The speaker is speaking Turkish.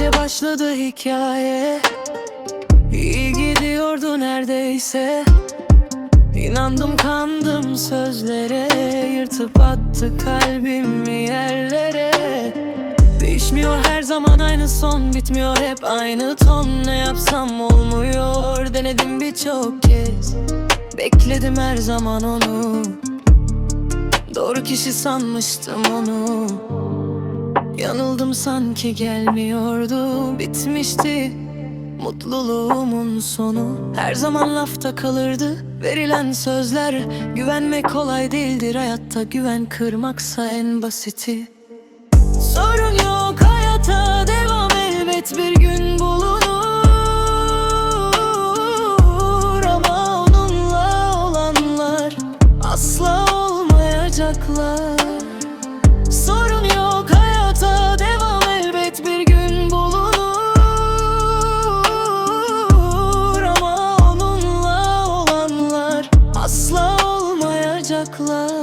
başladı hikaye. İyi gidiyordu neredeyse. İnandım kandım sözlere. Yırtıp attı kalbimi yerlere. Değişmiyor her zaman aynı son Bitmiyor. Hep aynı ton. Ne yapsam olmuyor. Denedim birçok kez. Bekledim her zaman onu. Doğru kişi sanmıştım onu Yanıldım sanki gelmiyordu Bitmişti mutluluğumun sonu. Her zaman lafta kalırdı verilen sözler. Güvenmek kolay değildir hayatta Güven kırmaksa en basiti. Sorun yok hayata devam elbet bir gün bulunur. Ama onunla olanlar asla olmayacaklar bacaklar